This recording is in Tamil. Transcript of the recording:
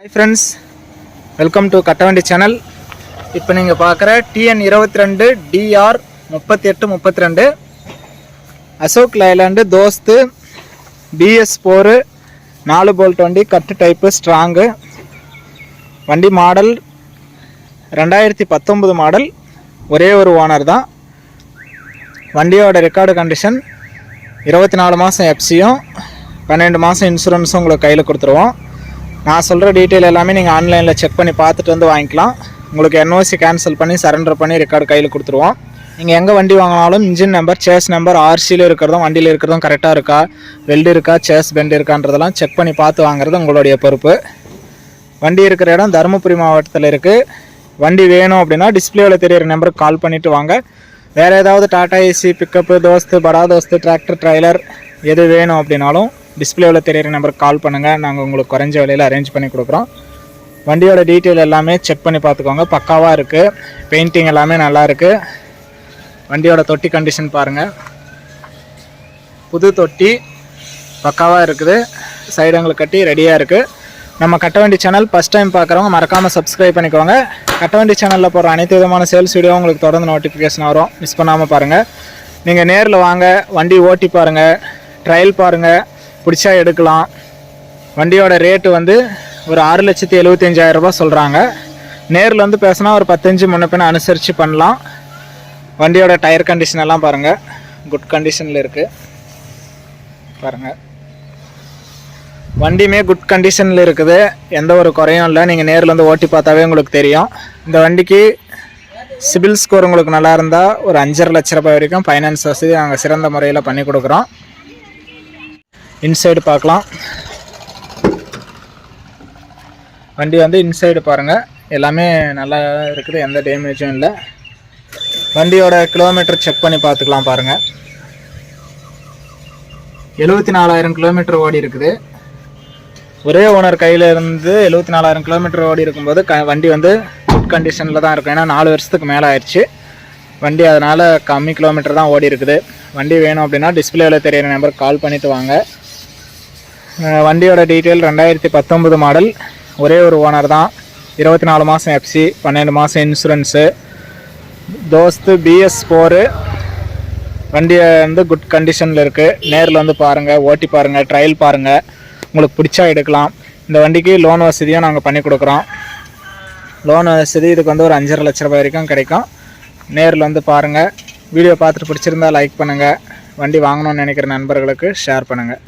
Friends welcome to Kattavandi channel இப்போ நீங்கள் பார்க்குற டிஎன் இருபத்தி ரெண்டு டிஆர் முப்பத்தி எட்டு முப்பத்தி ரெண்டு Ashok Leyland Dost BS four நாலு போல்ட் வண்டி கட்டு டைப்பு ஸ்ட்ராங்கு வண்டி மாடல் ரெண்டாயிரத்தி பத்தொம்பது மாடல் ஒரே ஒரு ஓனர் தான். வண்டியோட ரெக்கார்டு கண்டிஷன் இருபத்தி நாலு மாதம் எஃப்சியும் பன்னெண்டு மாதம் இன்சூரன்ஸும் உங்களுக்கு கையில் கொடுத்துருவோம். நான் சொல்கிற டீட்டெயில் எல்லாமே நீங்கள் ஆன்லைனில் செக் பண்ணி பார்த்துட்டு வந்து வாங்கிக்கலாம். உங்களுக்கு என்ஓசி கேன்சல் பண்ணி சரண்டர் பண்ணி ரெக்கார்டு கையில் கொடுத்துருவோம். நீங்கள் எங்கே வண்டி வாங்கினாலும் இன்ஜின் நம்பர் சேஸ் நம்பர் ஆர்சியில் இருக்கிறதும் வண்டியில் இருக்கிறதும் கரெக்டாக இருக்கா? வெல்டு இருக்கா? சேஸ் பெண்ட் இருக்கான்றதெல்லாம் செக் பண்ணி பார்த்து வாங்குறது உங்களுடைய பொறுப்பு. வண்டி இருக்கிற இடம் தருமபுரி மாவட்டத்தில் இருக்குது வண்டி வேணும் அப்படின்னா டிஸ்பிளேவில் தெரியிற நம்பருக்கு கால் பண்ணிவிட்டு வாங்க. வேறு ஏதாவது டாடா ஏசி பிக்கப்பு தோஸ்து படா தோஸ்து டிராக்டர் ட்ரைலர் எது வேணும் அப்படின்னாலும் டிஸ்பிளேவில் தெரியிற நம்பருக்கு கால் பண்ணுங்கள் நாங்கள் உங்களுக்கு குறைஞ்ச விலையில் அரேஞ்ச் பண்ணி கொடுக்குறோம். வண்டியோட டீட்டெயில் எல்லாமே செக் பண்ணி பார்த்துக்கோங்க. பக்காவாக இருக்குது பெயிண்டிங் எல்லாமே நல்லா இருக்குது வண்டியோட தொட்டி கண்டிஷன் பாருங்கள் புது தொட்டி பக்காவாக இருக்குது. சைடுங்களுக்கு கட்டி ரெடியாக இருக்குது நம்ம கட்ட வண்டி சேனல் ஃபஸ்ட் டைம் பார்க்குறவங்க மறக்காமல் சப்ஸ்கிரைப் பண்ணிக்கோங்க. கட்ட வண்டி சேனலில் போகிற அனைத்து விதமான சேல்ஸ் வீடியோ உங்களுக்கு தொடர்ந்து நோட்டிஃபிகேஷன் வரும். மிஸ் பண்ணாமல் பாருங்கள் நீங்கள் நேரில் வாங்க. வண்டி ஓட்டி பாருங்கள் ட்ரையல் பாருங்கள் பிடிச்சா எடுக்கலாம். வண்டியோட ரேட்டு வந்து ஒரு ஆறு லட்சத்தி எழுபத்தஞ்சாயிரம் ரூபாய் சொல்கிறாங்க நேரில் வந்து பேசினா ஒரு பத்தஞ்சு முன்ன அனுசரித்து பண்ணலாம். வண்டியோட டயர் கண்டிஷன் எல்லாம் பாருங்கள் குட் கண்டிஷனில் இருக்குது பாருங்கள் வண்டியுமே குட் கண்டிஷனில் இருக்குது. எந்த ஒரு குறையும் இல்லை. நீங்கள் நேரில் வந்து ஓட்டி பார்த்தாவே உங்களுக்கு தெரியும். இந்த வண்டிக்கு சிபில் ஸ்கோர் உங்களுக்கு நல்லா இருந்தால் ஒரு அஞ்சரை லட்ச ரூபாய் வரைக்கும் ஃபைனான்ஸ் வசதி நாங்கள் சிறந்த முறையில் பண்ணி கொடுக்குறோம். இன்சைடு பார்க்கலாம். வண்டி வந்து இன்சைடு பாருங்கள் எல்லாமே நல்லா இருக்குது எந்த டேமேஜும் இல்லை. வண்டியோட கிலோமீட்டர் செக் பண்ணி பார்த்துக்கலாம் பாருங்கள் எழுபத்தி நாலாயிரம் கிலோமீட்டர் ஓடி இருக்குது. ஒரே ஓனர் கையில் இருந்து எழுபத்தி நாலாயிரம் கிலோமீட்டர் ஓடி இருக்கும்போது க வண்டி வந்து குட் கண்டிஷனில் தான் இருக்கும். ஏன்னா நாலு வருஷத்துக்கு மேலே ஆயிடுச்சு. வண்டி அதனால் கம்மி கிலோமீட்டர் தான் ஓடி இருக்குது. வண்டி வேணும் அப்படின்னா டிஸ்பிளேவில் தெரியிற நம்பருக்கு கால் பண்ணிவிட்டு வாங்க. வண்டியோட டீட்டெயில் ரெண்டாயிரத்தி பத்தொம்பது மாடல் ஒரே ஒரு ஓனர் தான். இருபத்தி நாலு மாதம் எஃப்சி பன்னெண்டு மாதம் இன்சூரன்ஸு தோஸ்து பிஎஸ் ஃபோரு வண்டியை வந்து குட் கண்டிஷனில் இருக்குது நேரில் வந்து பாருங்கள் ஓட்டி பாருங்கள் ட்ரையல் பாருங்கள் உங்களுக்கு பிடிச்சா எடுக்கலாம். இந்த வண்டிக்கு லோன் வசதியும் நாங்கள் பண்ணி கொடுக்குறோம். லோன் வசதி இதுக்கு வந்து ஒரு அஞ்சரை லட்ச ரூபாய் வரைக்கும் கிடைக்கும். நேரில் வந்து பாருங்கள் வீடியோ பார்த்துட்டு பிடிச்சிருந்தா லைக் பண்ணுங்கள் வண்டி வாங்கணும்னு நினைக்கிற நண்பர்களுக்கு ஷேர் பண்ணுங்கள்